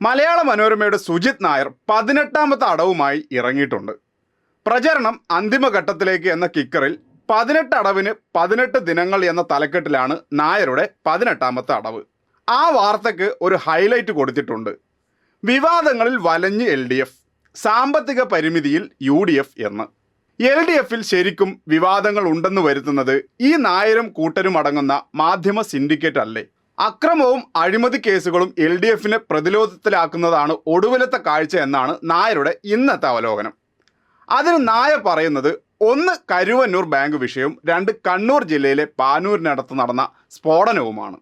മലയാള മനോരമയുടെ സുജിത് നായർ പതിനെട്ടാമത്തെ അടവുമായി ഇറങ്ങിയിട്ടുണ്ട്. പ്രചരണം അന്തിമഘട്ടത്തിലേക്ക് എന്ന കിക്കറിൽ പതിനെട്ട് അടവിന് പതിനെട്ട് ദിനങ്ങൾ എന്ന തലക്കെട്ടിലാണ് നായരുടെ പതിനെട്ടാമത്തെ അടവ്. ആ വാർത്തയ്ക്ക് ഒരു ഹൈലൈറ്റ് കൊടുത്തിട്ടുണ്ട്. വിവാദങ്ങളിൽ വലഞ്ഞ് എൽ ഡി എഫ് സാമ്പത്തിക പരിമിതിയിൽ യു ഡി എഫ് എന്ന്. എൽ ഡി എഫിൽ ശരിക്കും വിവാദങ്ങൾ ഉണ്ടെന്ന് വരുത്തുന്നത് ഈ നായരും കൂട്ടരും അടങ്ങുന്ന മാധ്യമ സിൻഡിക്കേറ്റ് അല്ലേ? അക്രമവും അഴിമതി കേസുകളും എൽ ഡി എഫിനെ പ്രതിരോധത്തിലാക്കുന്നതാണ് ഒടുവിലത്തെ കാഴ്ച എന്നാണ് നായരുടെ ഇന്നത്തെ അവലോകനം. അതിന് നായ പറയുന്നത് ഒന്ന് കരുവന്നൂർ ബാങ്ക് വിഷയവും രണ്ട് കണ്ണൂർ ജില്ലയിലെ പാനൂരിനടുത്ത് നടന്ന സ്ഫോടനവുമാണ്.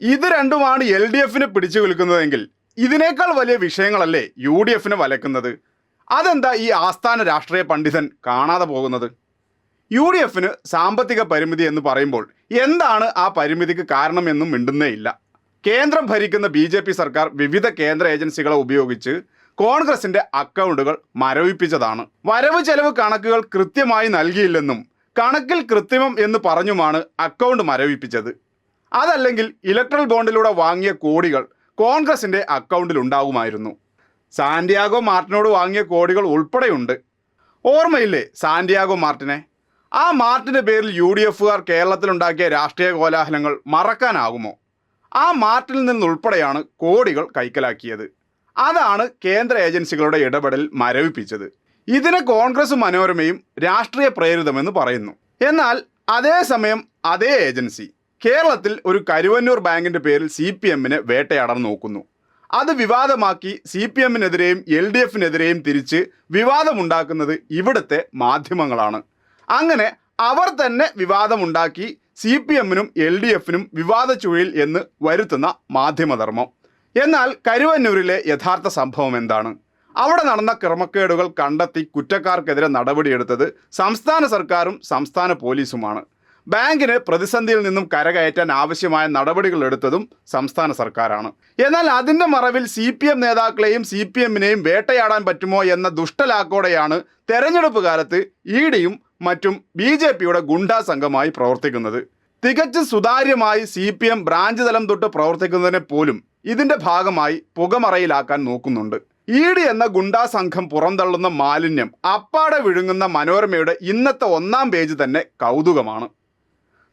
ഇത് രണ്ടുമാണ് എൽ ഡി എഫിനെ പിടിച്ചു നിൽക്കുന്നതെങ്കിൽ ഇതിനേക്കാൾ വലിയ വിഷയങ്ങളല്ലേ യു ഡി എഫിനെ വലക്കുന്നത്? അതെന്താ ഈ ആസ്ഥാന രാഷ്ട്രീയ പണ്ഡിതൻ കാണാതെ പോകുന്നത്? യു ഡി എഫിന് സാമ്പത്തിക പരിമിതി എന്ന് പറയുമ്പോൾ എന്താണ് ആ പരിമിതിക്ക് കാരണമെന്നും മിണ്ടുന്നേ ഇല്ല കേന്ദ്രം ഭരിക്കുന്ന ബി ജെ പി സർക്കാർ വിവിധ കേന്ദ്ര ഏജൻസികളെ ഉപയോഗിച്ച് കോൺഗ്രസിന്റെ അക്കൗണ്ടുകൾ മരവിപ്പിച്ചതാണ്. വരവ് ചെലവ് കണക്കുകൾ കൃത്യമായി നൽകിയില്ലെന്നും കണക്കിൽ കൃത്രിമം എന്ന് പറഞ്ഞുമാണ് അക്കൗണ്ട് മരവിപ്പിച്ചത്. അതല്ലെങ്കിൽ ഇലക്ട്രൽ ബോണ്ടിലൂടെ വാങ്ങിയ കോടികൾ കോൺഗ്രസിന്റെ അക്കൗണ്ടിൽ ഉണ്ടാകുമായിരുന്നു. സാന്റിയാഗോ മാർട്ടിനോട് വാങ്ങിയ കോടികൾ ഉൾപ്പെടെയുണ്ട്. ഓർമ്മയില്ലേ സാന്റിയാഗോ മാർട്ടിനെ? ആ മാർട്ടിന്റെ പേരിൽ യു ഡി എഫുകാർ കേരളത്തിലുണ്ടാക്കിയ രാഷ്ട്രീയ കോലാഹലങ്ങൾ മറക്കാനാകുമോ? ആ മാർട്ടിൽ നിന്നുൾപ്പെടെയാണ് കോടികൾ കൈക്കലാക്കിയത്. അതാണ് കേന്ദ്ര ഏജൻസികളുടെ ഇടപെടൽ മരവിപ്പിച്ചത്. ഇതിനെ കോൺഗ്രസ് മനോരമയും രാഷ്ട്രീയ പ്രേരിതമെന്ന് പറയുന്നു. എന്നാൽ അതേസമയം അതേ ഏജൻസി കേരളത്തിൽ ഒരു കരുവന്നൂർ ബാങ്കിന്റെ പേരിൽ സി പി എമ്മിനെ വേട്ടയാടാൻ നോക്കുന്നു. അത് വിവാദമാക്കി സി പി എമ്മിനെതിരെയും എൽ ഡി എഫിനെതിരെയും തിരിച്ച് വിവാദമുണ്ടാക്കുന്നത് ഇവിടുത്തെ മാധ്യമങ്ങളാണ്. അങ്ങനെ അവർ തന്നെ വിവാദമുണ്ടാക്കി സി പി എമ്മിനും എൽ ഡി എഫിനും വിവാദ ചുഴിയിൽ എന്ന് വരുത്തുന്ന മാധ്യമധർമ്മം. എന്നാൽ കരുവന്നൂരിലെ യഥാർത്ഥ സംഭവം എന്താണ്? അവിടെ നടന്ന ക്രമക്കേടുകൾ കണ്ടെത്തി കുറ്റക്കാർക്കെതിരെ നടപടിയെടുത്തത് സംസ്ഥാന സർക്കാരും സംസ്ഥാന പോലീസുമാണ്. ബാങ്കിന് പ്രതിസന്ധിയിൽ നിന്നും കരകയറ്റാൻ ആവശ്യമായ നടപടികൾ എടുത്തതും സംസ്ഥാന സർക്കാരാണ്. എന്നാൽ അതിന്റെ മറവിൽ സി പി എം നേതാക്കളെയും സി പി എമ്മിനെയും വേട്ടയാടാൻ പറ്റുമോ എന്ന ദുഷ്ടലാക്കോടെയാണ് തെരഞ്ഞെടുപ്പ് കാലത്ത് ഇ ഡിയും മറ്റും ബി ജെ പിയുടെ ഗുണ്ടാ സംഘമായി പ്രവർത്തിക്കുന്നത്. തികച്ചും സുതാര്യമായി സി പി എം ബ്രാഞ്ച് തലം തൊട്ട് പ്രവർത്തിക്കുന്നതിനെ പോലും ഇതിന്റെ ഭാഗമായി പുകമറയിലാക്കാൻ നോക്കുന്നുണ്ട്. ഇ ഡി എന്ന ഗുണ്ടാ സംഘം പുറന്തള്ളുന്ന മാലിന്യം അപ്പാടെ വിഴുങ്ങുന്ന മനോരമയുടെ ഇന്നത്തെ ഒന്നാം പേജ് തന്നെ കൗതുകമാണ്.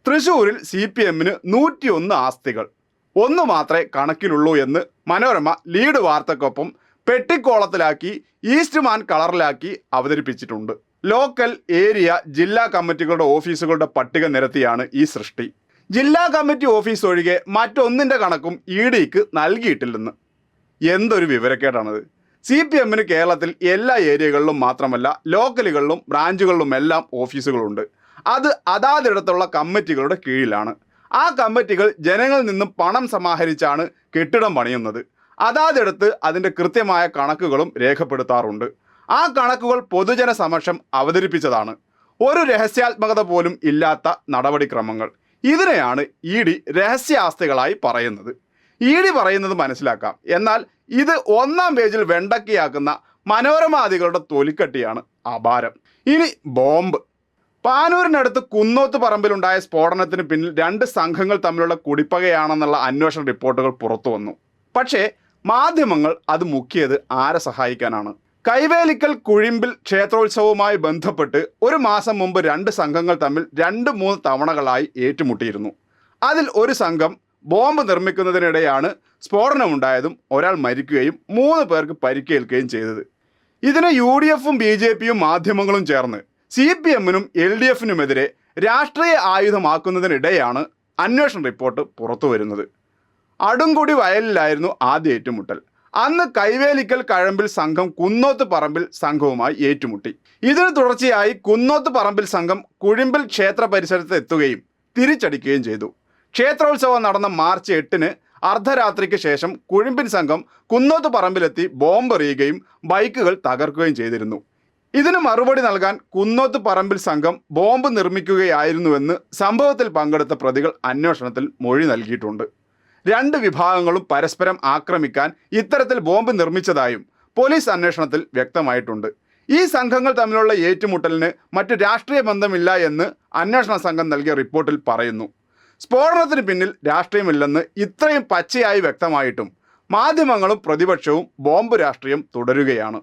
തൃശൂരിൽ സി പി എമ്മിന് നൂറ്റിയൊന്ന് ആസ്തികൾ. ഒന്ന് മാത്രമേ കണക്കിലുള്ളൂ എന്ന് മനോരമ ലീഡ് വാർത്തക്കൊപ്പം പെട്ടിക്കോളത്തിലാക്കി ഈസ്റ്റ്മാൻ കളറിലാക്കി അവതരിപ്പിച്ചിട്ടുണ്ട്. ലോക്കൽ ഏരിയ ജില്ലാ കമ്മിറ്റികളുടെ ഓഫീസുകളുടെ പട്ടിക നിരത്തിയാണ് ഈ സൃഷ്ടി. ജില്ലാ കമ്മിറ്റി ഓഫീസ് ഒഴികെ മറ്റൊന്നിന്റെ കണക്കും ഇ ഡിക്ക് നൽകിയിട്ടില്ലെന്ന്. എന്തൊരു വിവരക്കേടാണത്. സി പി എമ്മിന് കേരളത്തിൽ എല്ലാ ഏരിയകളിലും മാത്രമല്ല ലോക്കലുകളിലും ബ്രാഞ്ചുകളിലും എല്ലാം ഓഫീസുകളുണ്ട്. അത് അതാതിടത്തുള്ള കമ്മിറ്റികളുടെ കീഴിലാണ്. ആ കമ്മിറ്റികൾ ജനങ്ങളിൽ നിന്നും പണം സമാഹരിച്ചാണ് കെട്ടിടം പണിയുന്നത്. അതാതിടത്ത് അതിന്റെ കൃത്യമായ കണക്കുകളും രേഖപ്പെടുത്താറുണ്ട്. ആ കണക്കുകൾ പൊതുജന സമക്ഷം അവതരിപ്പിച്ചതാണ്. ഒരു രഹസ്യാത്മകത പോലും ഇല്ലാത്ത നടപടിക്രമങ്ങൾ. ഇതിനെയാണ് ഇ ഡി രഹസ്യാസ്തികളായി പറയുന്നത്. ഇ ഡി പറയുന്നത് മനസ്സിലാക്കാം. എന്നാൽ ഇത് ഒന്നാം പേജിൽ വെണ്ടക്കിയാക്കുന്ന മനോരമാദികളുടെ തൊലിക്കട്ടിയാണ് അപാരം. ഇനി ബോംബ്. പാനൂരിനടുത്ത് കുന്നോത്ത് പറമ്പിലുണ്ടായ സ്ഫോടനത്തിന് പിന്നിൽ രണ്ട് സംഘങ്ങൾ തമ്മിലുള്ള കുടിപ്പകയാണെന്നുള്ള അന്വേഷണ റിപ്പോർട്ടുകൾ പുറത്തു വന്നു പക്ഷേ മാധ്യമങ്ങൾ അത് മുക്കിയത് ആരെ സഹായിക്കാനാണ്? കൈവേലിക്കൽ കുഴിമ്പിൽ ക്ഷേത്രോത്സവവുമായി ബന്ധപ്പെട്ട് ഒരു മാസം മുമ്പ് രണ്ട് സംഘങ്ങൾ തമ്മിൽ രണ്ട് മൂന്ന് തവണകളായി ഏറ്റുമുട്ടിയിരുന്നു. അതിൽ ഒരു സംഘം ബോംബ് നിർമ്മിക്കുന്നതിനിടെയാണ് സ്ഫോടനമുണ്ടായതും ഒരാൾ മരിക്കുകയും മൂന്ന് പേർക്ക് പരിക്കേൽക്കുകയും ചെയ്തത്. ഇതിന് യു ഡി എഫും ബി ജെ പിയും മാധ്യമങ്ങളും ചേർന്ന് സി പി എമ്മിനും എൽ ഡി എഫിനുമെതിരെ രാഷ്ട്രീയ ആയുധമാക്കുന്നതിനിടെയാണ് അന്വേഷണ റിപ്പോർട്ട് പുറത്തു വരുന്നത് അടുങ്കുടി വയലിലായിരുന്നു ആദ്യ ഏറ്റുമുട്ടൽ. അന്ന് കൈവേലിക്കൽ കഴമ്പിൽ സംഘം കുന്നോത്ത് പറമ്പിൽ സംഘവുമായി ഏറ്റുമുട്ടി. ഇതിന് തുടർച്ചയായി കുന്നോത്ത് പറമ്പിൽ സംഘം കുഴിമ്പിൽ ക്ഷേത്ര പരിസരത്ത് എത്തുകയും തിരിച്ചടിക്കുകയും ചെയ്തു. ക്ഷേത്രോത്സവം നടന്ന മാർച്ച് എട്ടിന് അർദ്ധരാത്രിക്ക് ശേഷം കുഴിമ്പിൻ സംഘം കുന്നോത്ത് പറമ്പിലെത്തി ബോംബ് എറിയുകയും ബൈക്കുകൾ തകർക്കുകയും ചെയ്തിരുന്നു. ഇതിന് മറുപടി നൽകാൻ കുന്നോത്ത് പറമ്പിൽ സംഘം ബോംബ് നിർമ്മിക്കുകയായിരുന്നുവെന്ന് സംഭവത്തിൽ പങ്കെടുത്ത പ്രതികൾ അന്വേഷണത്തിൽ മൊഴി നൽകിയിട്ടുണ്ട്. രണ്ട് വിഭാഗങ്ങളും പരസ്പരം ആക്രമിക്കാൻ ഇത്തരത്തിൽ ബോംബ് നിർമ്മിച്ചതായും പോലീസ് അന്വേഷണത്തിൽ വ്യക്തമായിട്ടുണ്ട്. ഈ സംഘങ്ങൾ തമ്മിലുള്ള ഏറ്റുമുട്ടലിന് മറ്റു രാഷ്ട്രീയ ബന്ധമില്ല എന്ന് അന്വേഷണ സംഘം നൽകിയ റിപ്പോർട്ടിൽ പറയുന്നു. സ്ഫോടനത്തിന് പിന്നിൽ രാഷ്ട്രീയമില്ലെന്ന് ഇത്രയും പച്ചയായി വ്യക്തമായിട്ടും മാധ്യമങ്ങളും പ്രതിപക്ഷവും ബോംബ് രാഷ്ട്രീയം തുടരുകയാണ്.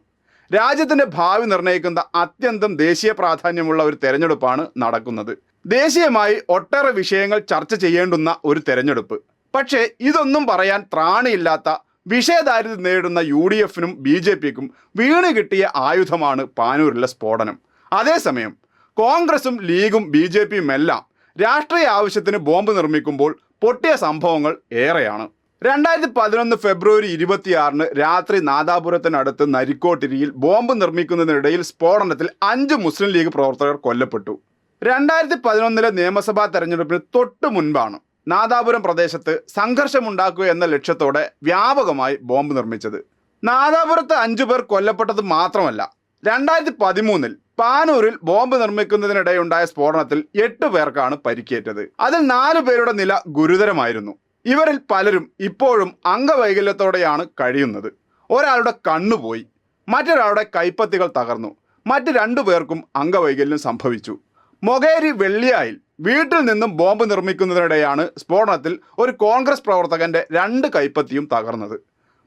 രാജ്യത്തിന്റെ ഭാവി നിർണയിക്കുന്ന അത്യന്തം ദേശീയ പ്രാധാന്യമുള്ള ഒരു തെരഞ്ഞെടുപ്പാണ് നടക്കുന്നത്. ദേശീയമായി ഒട്ടേറെ വിഷയങ്ങൾ ചർച്ച ചെയ്യേണ്ടുന്ന ഒരു തെരഞ്ഞെടുപ്പ്. പക്ഷേ ഇതൊന്നും പറയാൻ ത്രാണിയില്ലാത്ത വിഷയദാരിദ്ര്യം നേരിടുന്ന യു ഡി എഫിനും ബി ജെ പിക്കും വീണ് കിട്ടിയ ആയുധമാണ് പാനൂരിലെ സ്ഫോടനം. അതേസമയം കോൺഗ്രസും ലീഗും ബി ജെ പിയും എല്ലാം രാഷ്ട്രീയ ആവശ്യത്തിന് ബോംബ് നിർമ്മിക്കുമ്പോൾ പൊട്ടിയ സംഭവങ്ങൾ ഏറെയാണ്. രണ്ടായിരത്തി പതിനൊന്ന് ഫെബ്രുവരി ഇരുപത്തിയാറിന് രാത്രി നാദാപുരത്തിനടുത്ത് നരിക്കോട്ടിരിയിൽ ബോംബ് നിർമ്മിക്കുന്നതിനിടയിൽ സ്ഫോടനത്തിൽ അഞ്ച് മുസ്ലിം ലീഗ് പ്രവർത്തകർ കൊല്ലപ്പെട്ടു. രണ്ടായിരത്തി പതിനൊന്നിലെ നിയമസഭാ തെരഞ്ഞെടുപ്പിന് തൊട്ടു മുൻപാണ് നാദാപുരം പ്രദേശത്ത് സംഘർഷമുണ്ടാക്കുക എന്ന ലക്ഷ്യത്തോടെ വ്യാപകമായി ബോംബ് നിർമ്മിച്ചത്. നാദാപുരത്ത് അഞ്ചു പേർ കൊല്ലപ്പെട്ടത് മാത്രമല്ല രണ്ടായിരത്തി പതിമൂന്നിൽ പാനൂരിൽ ബോംബ് നിർമ്മിക്കുന്നതിനിടെയുണ്ടായ സ്ഫോടനത്തിൽ എട്ട് പേർക്കാണ് പരിക്കേറ്റത്. അതിൽ നാലു പേരുടെ നില ഗുരുതരമായിരുന്നു. ഇവരിൽ പലരും ഇപ്പോഴും അംഗവൈകല്യത്തോടെയാണ് കഴിയുന്നത്. ഒരാളുടെ കണ്ണുപോയി മറ്റൊരാളുടെ കൈപ്പത്തികൾ തകർന്നു മറ്റ് രണ്ടു പേർക്കും അംഗവൈകല്യം സംഭവിച്ചു. മൊകേരി വെള്ളിയായിൽ വീട്ടിൽ നിന്നും ബോംബ് നിർമ്മിക്കുന്നതിനിടെയാണ് സ്ഫോടനത്തിൽ ഒരു കോൺഗ്രസ് പ്രവർത്തകന്റെ രണ്ട് കൈപ്പത്തിയും തകർന്നത്.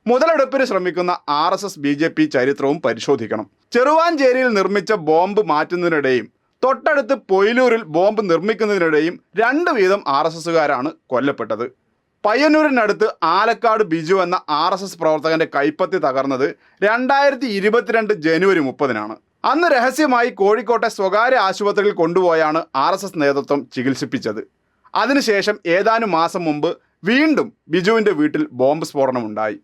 മുതലെടുപ്പിന് ശ്രമിക്കുന്ന R S S B J P ചരിത്രവും പരിശോധിക്കണം. ചെറുവാഞ്ചേരിയിൽ നിർമ്മിച്ച ബോംബ് മാറ്റുന്നതിനിടെയും തൊട്ടടുത്ത് പൊയിലൂരിൽ ബോംബ് നിർമ്മിക്കുന്നതിനിടെയും രണ്ട് വീതം ആർ എസ് എസുകാരാണ് കൊല്ലപ്പെട്ടത്. പയ്യന്നൂരിനടുത്ത് ആലക്കാട് ബിജു എന്ന ആർ എസ് എസ് പ്രവർത്തകന്റെ കൈപ്പത്തി തകർന്നത് രണ്ടായിരത്തി ഇരുപത്തിരണ്ട് ജനുവരി മുപ്പതിനാണ്. അന്ന് രഹസ്യമായി കോഴിക്കോട്ടെ സ്വകാര്യ ആശുപത്രിയിൽ കൊണ്ടുപോയാണ് ആർ എസ് എസ് നേതൃത്വം ചികിത്സിപ്പിച്ചത്. അതിനുശേഷം ഏതാനും മാസം മുമ്പ് വീണ്ടും ബിജുവിന്റെ വീട്ടിൽ ബോംബ് സ്ഫോടനമുണ്ടായി.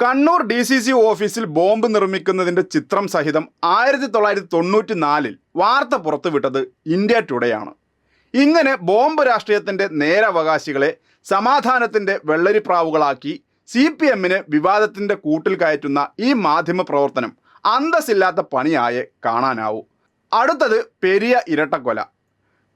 കണ്ണൂർ ഡി സി സി ഓഫീസിൽ ബോംബ് നിർമ്മിക്കുന്നതിന്റെ ചിത്രം സഹിതം ആയിരത്തി തൊള്ളായിരത്തി തൊണ്ണൂറ്റി നാലിൽ വാർത്ത പുറത്തുവിട്ടത് ഇന്ത്യ ടുഡേയാണ്. ഇങ്ങനെ ബോംബ് രാഷ്ട്രീയത്തിന്റെ നേരവകാശികളെ സമാധാനത്തിന്റെ വെള്ളരിപ്രാവുകളാക്കി സി പി എമ്മിനെ വിവാദത്തിന്റെ കൂട്ടിൽ കയറ്റുന്ന ഈ മാധ്യമ പ്രവർത്തനം അന്തസ്സില്ലാത്ത പണിയായേ കാണാനാവൂ. അടുത്തത് പെരിയ ഇരട്ടക്കൊല.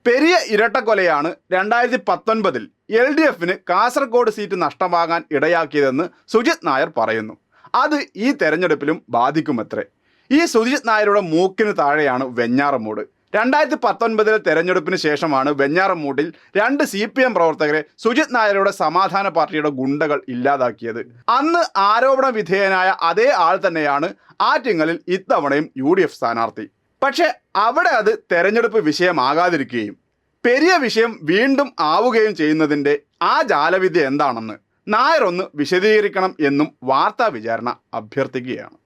പെരിയ ഇരട്ടക്കൊലയാണ് രണ്ടായിരത്തി പത്തൊൻപതിൽ എൽ ഡി എഫിന് കാസർഗോഡ് സീറ്റ് നഷ്ടമാകാൻ ഇടയാക്കിയതെന്ന് സുജിത് നായർ പറയുന്നു. അത് ഈ തെരഞ്ഞെടുപ്പിലും ബാധിക്കുമത്രേ. ഈ സുജിത് നായരുടെ മൂക്കിന് താഴെയാണ് വെഞ്ഞാറമൂട്. രണ്ടായിരത്തി പത്തൊൻപതിലെ തെരഞ്ഞെടുപ്പിന് ശേഷമാണ് വെഞ്ഞാറമൂട്ടിൽ രണ്ട് സി പി എം പ്രവർത്തകരെ സുജിത് നായരുടെ സമാധാന പാർട്ടിയുടെ ഗുണ്ടകൾ ഇല്ലാതാക്കിയത്. അന്ന് ആരോപണ വിധേയനായ അതേ ആൾ തന്നെയാണ് ആറ്റിങ്ങലിൽ ഇത്തവണയും യു ഡി എഫ് സ്ഥാനാർത്ഥി. പക്ഷെ അവിടെ അത് തെരഞ്ഞെടുപ്പ് വിഷയമാകാതിരിക്കുകയും പെരിയ വിഷയം വീണ്ടും ആവുകയും ചെയ്യുന്നതിന്റെ ആ ജാലവിദ്യ എന്താണെന്ന് നായർ ഒന്ന് വിശദീകരിക്കണം എന്നും വാർത്താ വിചാരണ അഭ്യർത്ഥിക്കുകയാണ്.